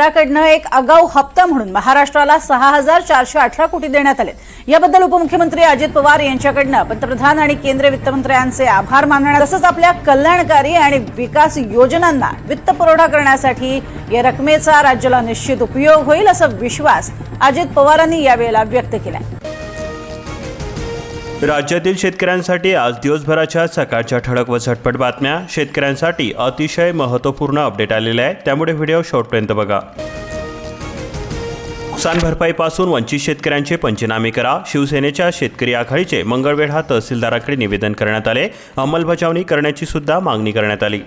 केंद्राकडनं एक आगाऊ हप्ता म्हणून महाराष्ट्राला सहा हजार चारशे अठरा कोटी देण्यात आले. याबद्दल उपमुख्यमंत्री अजित पवार यांच्याकडनं पंतप्रधान आणि केंद्रीय वित्तमंत्र्यांचे आभार मानण्यात तसंच आपल्या कल्याणकारी आणि विकास योजनांना वित्तपुरवठा करण्यासाठी या रकमेचा राज्याला निश्चित उपयोग होईल असा विश्वास अजित पवारांनी यावेळेला व्यक्त केला राज्यातील शेतकऱ्यांसाठी आज दिवसभराच्या सकाळच्या ठळक व झटपट बातम्या. शेतकऱ्यांसाठी अतिशय महत्त्वपूर्ण अपडेट आलेले आहे. त्यामुळे व्हिडिओ शॉर्टपर्यंत बघा. नुकसान भरपाईपासून वंचित शेतकऱ्यांचे पंचनामे करा. शिवसेनेच्या शेतकरी आघाडीचे मंगळवेढा तहसीलदाराकडे निवेदन करण्यात आले. अंमलबजावणी करण्याची सुद्धा मागणी करण्यात आली.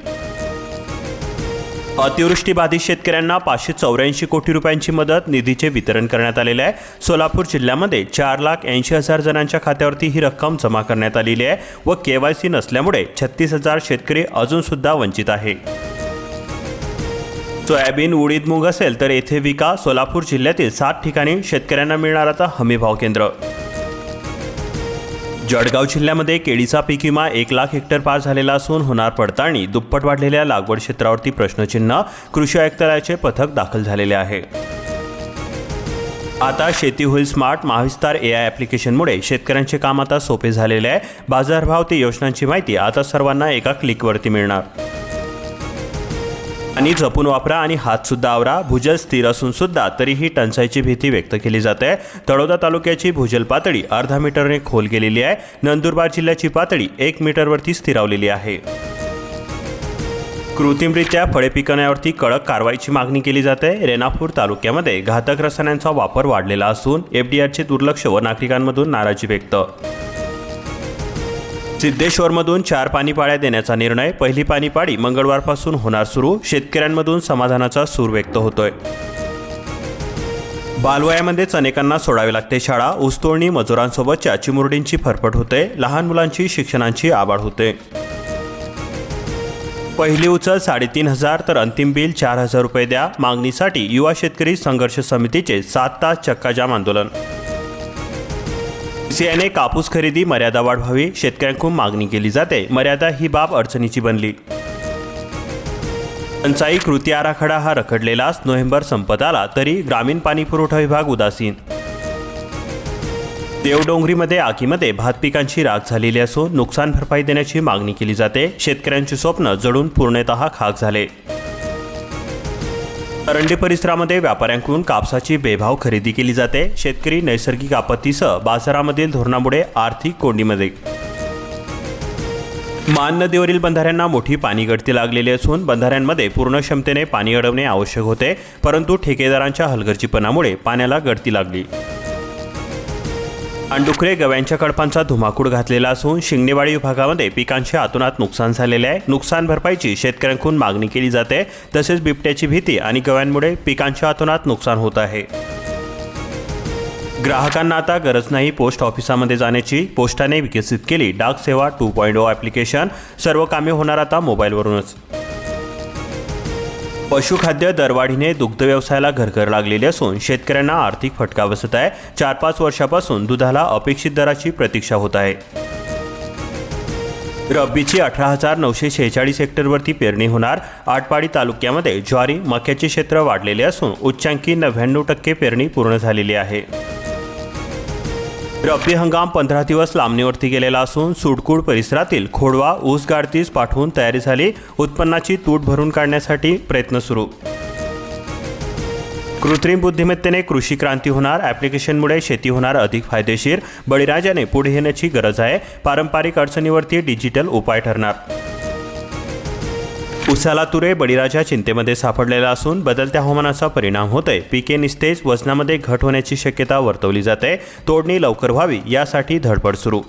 अतिवृष्टीबाधित शेतकऱ्यांना पाचशे चौऱ्याऐंशी कोटी रुपयांची मदत निधीचे वितरण करण्यात आलेले आहे. सोलापूर जिल्ह्यामध्ये चार लाख ऐंशी हजार जणांच्या खात्यावरती ही रक्कम जमा करण्यात आलेली आहे व के वाय सी नसल्यामुळे छत्तीस हजार शेतकरी अजूनसुद्धा वंचित आहे. सोयाबीन उडीद मूग असेल तर येथे विका. सोलापूर जिल्ह्यातील सात ठिकाणी शेतकऱ्यांना मिळणार आता हमीभाव केंद्र जळगाव जिल्ह्यामध्ये केळीचा पीक विमा एक लाख हेक्टर पार झालेला असून होणार पडताळणी दुप्पट वाढलेल्या लागवड क्षेत्रावरती प्रश्नचिन्ह कृषी आयुक्तालयाचे पथक दाखल झालेले आहे. आता शेती होईल स्मार्ट महाविस्तार ए आय ॲप्लिकेशनमुळे शेतकऱ्यांचे काम आता सोपे झालेले आहे. बाजारभाव ते योजनांची माहिती आता सर्वांना एका क्लिकवरती मिळणार. आणि जपून वापरा आणि हातसुद्धा आवरा. भूजल स्थिर असून सुद्धा तरीही टंचाईची भीती व्यक्त केली जाते. तळोदा तालुक्याची भूजल पातळी अर्धा मीटरने खोल गेलेली आहे. नंदुरबार जिल्ह्याची पातळी एक मीटरवरती स्थिरावलेली आहे. कृत्रिमरित्या फळे पिकवण्यावरती कडक कारवाईची मागणी केली जाते. रेणापूर तालुक्यामध्ये घातक रसायनांचा वापर वाढलेला असून एफडीआरचे दुर्लक्ष व नागरिकांमधून नाराजी व्यक्त सिद्धेश्वरमधून चार पाणीपाळ्या देण्याचा निर्णय पहिली पाणीपाळी मंगळवारपासून होणार सुरू शेतकऱ्यांमधून समाधानाचा सूर व्यक्त होतोय. बालवयामध्येच अनेकांना सोडावी लागते शाळा ऊसतोडणी मजुरांसोबतच्या चिमुरडींची फरफट होते लहान मुलांची शिक्षणांची आबाळ होते. पहिली उचल साडेतीन हजार तर अंतिम बिल चार हजार रुपये द्या मागणीसाठी युवा शेतकरी संघर्ष समितीचे सात तास चक्काजाम आंदोलन. सीआयने कापूस खरेदी मर्यादा वाढवावी शेतकऱ्यांकडून मागणी केली जाते. मर्यादा ही बाब अडचणीची बनली. टंचाई कृती आराखडा हा रखडलेलाच नोव्हेंबर संपत आला तरी ग्रामीण पाणी पुरवठा विभाग उदासीन. देवडोंगरीमध्ये आगीमध्ये भात पिकांची राख झालेली असून नुकसान भरपाई देण्याची मागणी केली जाते. शेतकऱ्यांची स्वप्न जळून पूर्णतः खाक झाले. अरंडी परिसरामध्ये व्यापाऱ्यांकडून कापसाची बेभाव खरेदी केली जाते. शेतकरी नैसर्गिक आपत्तीसह बाजारामधील धोरणामुळे आर्थिक कोंडीमध्ये. मान नदीवरील बंधाऱ्यांना मोठी पाणी गळती लागलेली असून बंधाऱ्यांमध्ये पूर्ण क्षमतेने पाणी अडवणे आवश्यक होते परंतु ठेकेदारांच्या हलगर्जीपणामुळे पाण्याला गळती लागली. अंडुखरे गव्यांच्या कडपांचा धुमाकूळ घातलेला असून शिंगणेवाडी विभागामध्ये पिकांचे आतोनात नुकसान झालेले आहे. नुकसान भरपाईची शेतकऱ्यांकडून मागणी केली जाते. तसेच बिबट्याची भीती आणि गव्यांमुळे पिकांच्या आतोनात नुकसान होत आहे. ग्राहकांना आता गरज नाही पोस्ट ऑफिसामध्ये जाण्याची. पोस्टाने विकसित केली डाक सेवा टू पॉईंट ओ ॲप्लिकेशन. सर्व कामे होणार आता मोबाईलवरूनच. पशुखाद्य दरवाढीने दुग्ध व्यवसायाला घरघर लागलेली असून शेतकऱ्यांना आर्थिक फटका बसत आहे. चार पाच वर्षापासून दुधाला अपेक्षित दराची प्रतीक्षा होत आहे. रब्बीची अठरा हजार नऊशे शेहेचाळीस हेक्टरवरती पेरणी होणार. आटपाडी तालुक्यामध्ये ज्वारी मक्याचे क्षेत्र वाढलेले असून उच्चांकी नव्याण्णव टक्के पेरणी पूर्ण झालेली आहे. रब्बी हंगाम पंधरा दिवस लांबणीवरती गेलेला असून सुडकूड परिसरातील खोडवा ऊस गाडतीस पाठवून तयारी झाली. उत्पन्नाची तूट भरून काढण्यासाठी प्रयत्न सुरू. कृत्रिम बुद्धिमत्तेने कृषी क्रांती होणार. ॲप्लिकेशनमुळे शेती होणार अधिक फायदेशीर. बळीराजाने पुढे येण्याची गरज आहे. पारंपरिक अडचणीवरती डिजिटल उपाय ठरणार. उसाला तुरे बळीराजा चिंतेमध्ये सापडलेला असून बदलत्या हवामानाचा परिणाम होतोय. पिके निस्तेज वजनामध्ये घट होण्याची शक्यता वर्तवली जाते. तोडणी लवकर व्हावी यासाठी धडपड सुरू.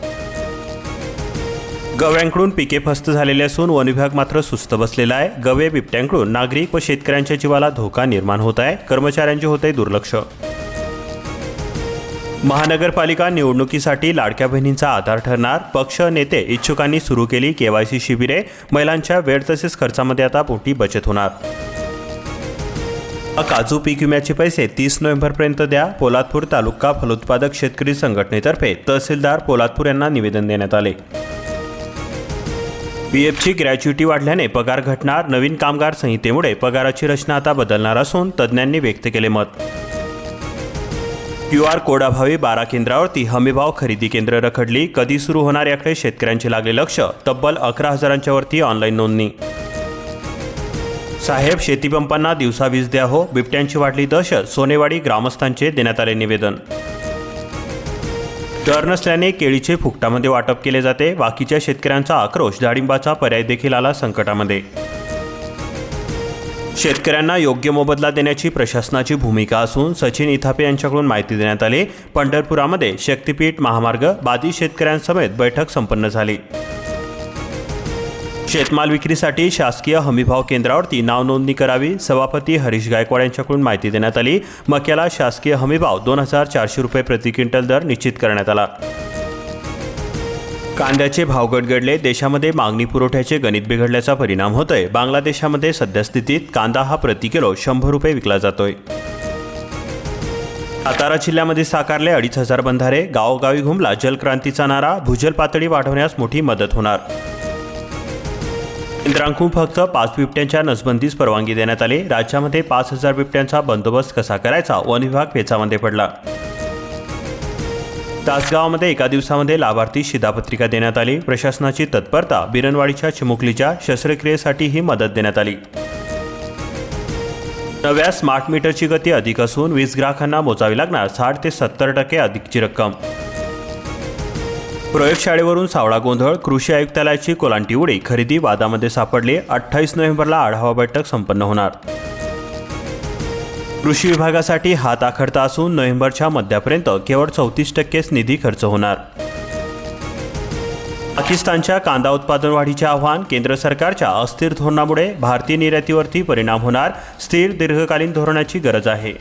गव्यांकडून पिके फस्त झालेले असून वन विभाग मात्र सुस्त बसलेला आहे. गवे बिबट्यांकडून नागरिक व शेतकऱ्यांच्या जीवाला धोका निर्माण होत आहे. कर्मचाऱ्यांचे होते दुर्लक्ष. महानगरपालिका निवडणुकीसाठी लाडक्या बहिणींचा आधार ठरणार. पक्ष नेते इच्छुकांनी सुरू केली केवायसी शिबिरे. महिलांच्या वेळ तसेच खर्चामध्ये आता मोठी बचत होणार. काजू पीक विम्याचे पैसे तीस नोव्हेंबरपर्यंत द्या. पोलादपूर तालुका फलोत्पादक शेतकरी संघटनेतर्फे तहसीलदार पोलादपूर यांना निवेदन देण्यात आले. पी एफची ग्रॅच्युटी वाढल्याने पगार घटणार. नवीन कामगार संहितेमुळे पगाराची रचना आता बदलणार असून तज्ज्ञांनी व्यक्त केले मत. क्यू आर कोडाभावी बारा केंद्रावरती हमीभाव खरेदी केंद्र रखडली. कधी सुरू होणार याकडे शेतकऱ्यांचे लागले लक्ष. तब्बल अकरा हजारांच्या वरती ऑनलाईन नोंदणी. साहेब शेतीपंपांना दिवसा वीज द्या हो. बिबट्यांची वाढली दहशत. सोनेवाडी ग्रामस्थांचे देण्यात आले निवेदन. दर नसल्याने केळीचे फुकटामध्ये वाटप केले जाते. बाकीच्या शेतकऱ्यांचा आक्रोश. डाळिंबाचा पर्याय देखील आला संकटामध्ये. शेतकऱ्यांना योग्य मोबदला देण्याची प्रशासनाची भूमिका असून सचिन इथापे यांच्याकडून माहिती देण्यात आली. पंढरपुरामध्ये शक्तीपीठ महामार्ग बाधित शेतकऱ्यांसमेत बैठक संपन्न झाली. शेतमाल विक्रीसाठी शासकीय हमीभाव केंद्रावरती नाव नोंदणी करावी सभापती हरीश गायकवाड यांच्याकडून माहिती देण्यात आली. मक्याला शासकीय हमीभाव दोन हजार चारशे रुपये प्रति क्विंटल दर निश्चित करण्यात आला. कांद्याचे भाव गडगडले देशामध्ये मागणी पुरवठ्याचे गणित बिघडल्याचा परिणाम होतोय. बांगलादेशामध्ये सद्यस्थितीत कांदा हा प्रति किलो शंभर रुपये विकला जातोय. सातारा जिल्ह्यामध्ये साकारले अडीच हजार बंधारे. गावोगावी घुमला जलक्रांतीचा नारा. भूजल पातळी वाढवण्यास मोठी मदत होणार. केंद्रांकून फक्त पाच बिबट्यांच्या नसबंदीस परवानगी देण्यात आली. राज्यामध्ये पाच हजार बिबट्यांचा बंदोबस्त कसा करायचा? वन विभाग पेचामध्ये पडला. तासगावमध्ये एका दिवसामध्ये लाभार्थी शिधापत्रिका देण्यात आली. प्रशासनाची तत्परता बिरणवाडीच्या चिमुकलीच्या शस्त्रक्रियेसाठी ही मदत देण्यात आली. नव्या स्मार्ट मीटरची गती अधिक असून वीज ग्राहकांना मोजावी लागणार साठ ते सत्तर टक्के अधिकची रक्कम. प्रयोगशाळेवरून सावळा गोंधळ कृषी आयुक्तालयाची कोलांटी उडी खरेदी वादामध्ये सापडली. अठ्ठावीस नोव्हेंबरला आढावा बैठक संपन्न होणार. कृषी विभागासाठी हात आखडता असून नोव्हेंबरच्या मध्यापर्यंत केवळ चौतीस टक्केच निधी खर्च होणार. पाकिस्तानच्या कांदा उत्पादन वाढीचे आव्हान केंद्र सरकारच्या अस्थिर धोरणामुळे भारतीय निर्यातीवरती परिणाम होणार स्थिर दीर्घकालीन धोरणाची गरज आहे.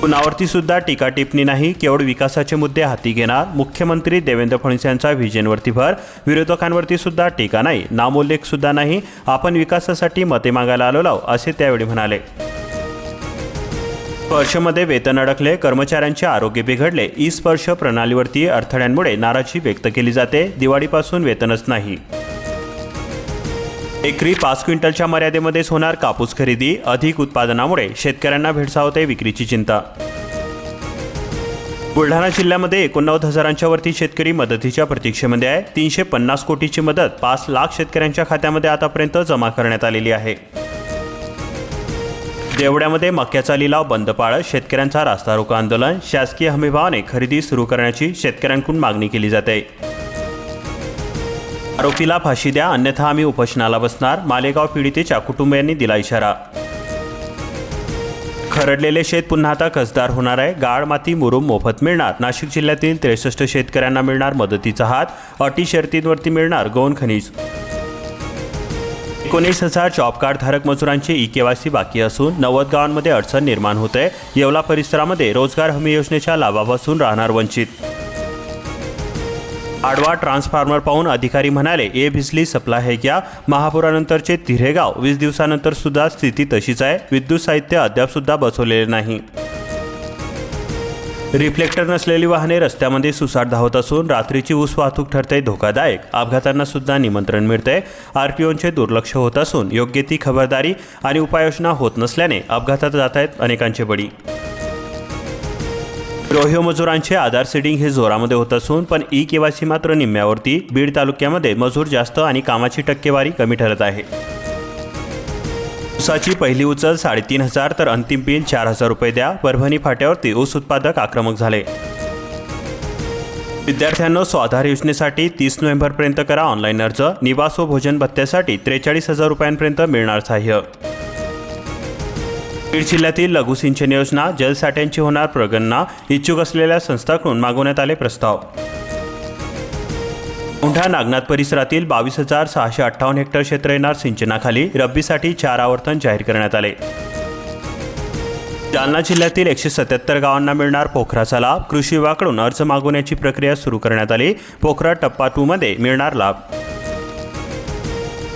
पुनावरती सुद्धा टीका टिप्पणी नाही केवळ विकासाचे मुद्दे हाती घेणार मुख्यमंत्री देवेंद्र फडणवीस यांचा व्हिजनवरती भर विरोधकांवरती सुद्धा टीका नाही नामोल्लेख सुद्धा नाही आपण विकासासाठी मते मागायला आलो लाव असे त्यावेळी म्हणाले. स्पर्शमध्ये वेतन अडकले कर्मचाऱ्यांचे आरोग्य बिघडले ई स्पर्श प्रणालीवरती अडथळ्यांमुळे नाराजी व्यक्त केली जाते दिवाळीपासून वेतनच नाही. एकरी पाच क्विंटलच्या मर्यादेमध्येच होणार कापूस खरेदी अधिक उत्पादनामुळे शेतकऱ्यांना भेडसावते विक्रीची चिंता. बुलढाणा जिल्ह्यामध्ये एकोणनव्वद हजारांच्या वरती शेतकरी मदतीच्या प्रतीक्षेमध्ये आहे. तीनशे पन्नास कोटीची मदत पाच लाख शेतकऱ्यांच्या खात्यामध्ये आतापर्यंत जमा करण्यात आलेली आहे. देवड्यामध्ये मक्याचा लिलाव बंद पाळत शेतकऱ्यांचा रास्ता रोको आंदोलन शासकीय हमीभावाने खरेदी सुरू करण्याची शेतकऱ्यांकडून मागणी केली जाते. आरोपीला फाशी द्या अन्यथा आम्ही उपोषणाला बसणार मालेगाव पीडितेच्या कुटुंबियांनी दिला इशारा. खरडलेले शेत पुन्हा आता कसदार होणार आहे गाळ माती मुरुम मोफत मिळणार नाशिक जिल्ह्यातील त्रेसष्ट शेतकऱ्यांना मिळणार मदतीचा हात अटी शर्तींवरती मिळणार गौण खनिज. एकोणीस हजार जॉब कार्ड धारक मजुरांची ई केवायसी बाकी असून नव्वद गावांमध्ये अडचण निर्माण होते. येवला परिसरामध्ये रोजगार हमी योजनेच्या लाभापासून राहणार वंचित. आडवा ट्रान्सफॉर्मर पाहून अधिकारी म्हणाले ए बिजली सप्लाय है क्या? महापुरानंतरचे तिरेगाव वीस दिवसानंतर सुद्धा स्थिती तशीच आहे. विद्युत साहित्य अद्याप सुद्धा बसवलेले नाही. रिफ्लेक्टर नसलेली वाहने रस्त्यामध्ये सुसाट धावत असून रात्रीची ऊस वाहतूक ठरते धोकादायक. अपघातांना सुद्धा निमंत्रण मिळते आरपीओचे दुर्लक्ष होत असून योग्य ती खबरदारी आणि उपाययोजना होत नसल्याने अपघातात जात आहेत अनेकांचे बळी. रोहिओ मजुरांचे आधार सीडिंग हे जोरामध्ये होत असून पण ई केवायसी मात्र निम्म्यावरती. बीड तालुक्यामध्ये मजूर जास्त आणि कामाची टक्केवारी कमी ठरत आहे. ऊसाची पहिली उचल साडेतीन हजार तर अंतिम पिन चार हजार रुपये द्या. परभणी फाट्यावरती ऊस उत्पादक आक्रमक झाले. विद्यार्थ्यांना स्वाधार योजनेसाठी तीस नोव्हेंबरपर्यंत करा ऑनलाईन अर्ज. निवास व भोजन भत्त्यासाठी त्रेचाळीस हजार रुपयांपर्यंत मिळणार सहाय्य. बीड जिल्ह्यातील लघु सिंचन योजना जलसाठ्यांची होणार प्रगणना. इच्छुक असलेल्या संस्थांकडून मागवण्यात आले प्रस्ताव. औंढा नागनाथ परिसरातील बावीस हजार सहाशे अठ्ठावन्न हेक्टर क्षेत्र येणार सिंचनाखाली रब्बीसाठी चार आवर्तन जाहीर करण्यात आले. जालना जिल्ह्यातील एकशे सत्याहत्तर गावांना मिळणार पोखराचा लाभ कृषी विभागाकडून अर्ज मागवण्याची प्रक्रिया सुरू करण्यात आली. पोखरा टप्पा टू मध्ये मिळणार लाभ.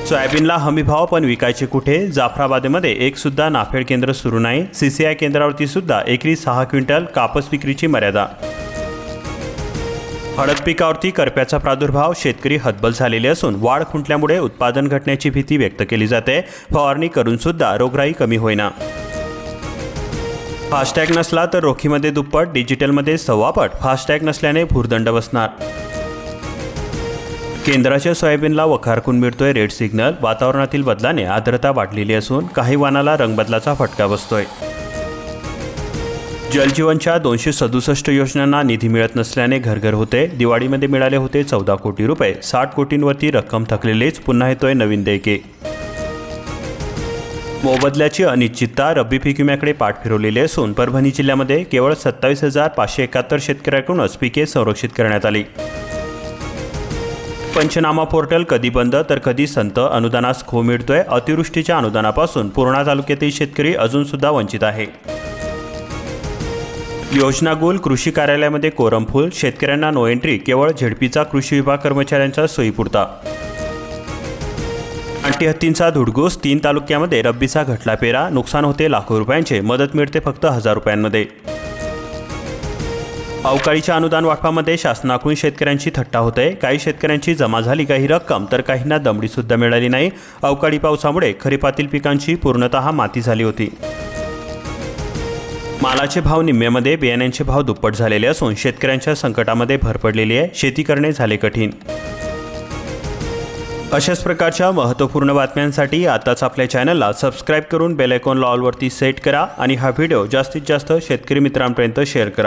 सोयाबीनला हमीभाव पण विकायचे कुठे? जाफराबादेमध्ये एक सुद्धा नाफेड केंद्र सुरू नाही. सीसीआय केंद्रावरती सुद्धा एकरी सहा क्विंटल कापस विक्रीची मर्यादा हळद पिकावरती करप्याचा प्रादुर्भाव शेतकरी हतबल झालेले असून वाढ खुंटल्यामुळे उत्पादन घटण्याची भीती व्यक्त केली जाते. फवारणी करून सुद्धा रोगराई कमी होईना. फास्टॅग नसला तर रोखीमध्ये दुप्पट डिजिटलमध्ये सव्वापट. फास्टॅग नसल्याने भूर्दंड बसणार. केंद्राच्या सोयाबीनला वखारकून मिळतोय रेड सिग्नल. वातावरणातील बदलाने आर्द्रता वाढलेली असून काही वानाला रंगबदलाचा फटका बसतोय. जलजीवनच्या दोनशे सदुसष्ट योजनांना निधी मिळत नसल्याने घरघर होते. दिवाळीमध्ये मिळाले होते चौदा कोटी रुपये. साठ कोटींवरती रक्कम थकलेलीच पुन्हा येतोय नवीन देयके. मोबदल्याची अनिश्चितता रब्बी पीक विम्याकडे पाठ फिरवलेली असून परभणी जिल्ह्यामध्ये केवळ सत्तावीस हजार पाचशे एकाहत्तर शेतकऱ्याकडूनच पिके संरक्षित करण्यात आली. पंचनामा पोर्टल कधी बंद तर कधी संत अनुदानास खो मिळतोय. अतिवृष्टीच्या अनुदानापासून पूर्णा तालुक्यातील शेतकरी अजून सुद्धा वंचित आहे. योजना गोल कृषी कार्यालयामध्ये कोरमफूल शेतकऱ्यांना नो एंट्री केवळ झेडपीचा कृषी विभाग कर्मचाऱ्यांचा सोयीपुरता. अंटी हत्तींचा धुडगूस तीन तालुक्यामध्ये रब्बीचा घटला पेरा नुकसान होते लाखो रुपयांचे मदत मिळते फक्त हजार रुपयांमध्ये. अवकाळीच्या अनुदान वाटपामध्ये शासनाकडून शेतकऱ्यांची थट्टा होते काही शेतकऱ्यांची जमा झाली काही रक्कम तर काहींना दमडीसुद्धा मिळाली नाही. अवकाळी पावसामुळे खरीपातील पिकांची पूर्णतः माती झाली होती. मालाचे भाव निम्म्यामध्ये बियाण्यांचे भाव दुप्पट झालेले असून शेतकऱ्यांच्या संकटामध्ये भर पडलेली आहे. शेती करणे झाले कठीण. अशाच प्रकारच्या महत्त्वपूर्ण बातम्यांसाठी आताच आपल्या चॅनलला सबस्क्राईब करून बेलायकॉन लॉलवरती सेट करा आणि हा व्हिडिओ जास्तीत जास्त शेतकरी मित्रांपर्यंत शेअर करा.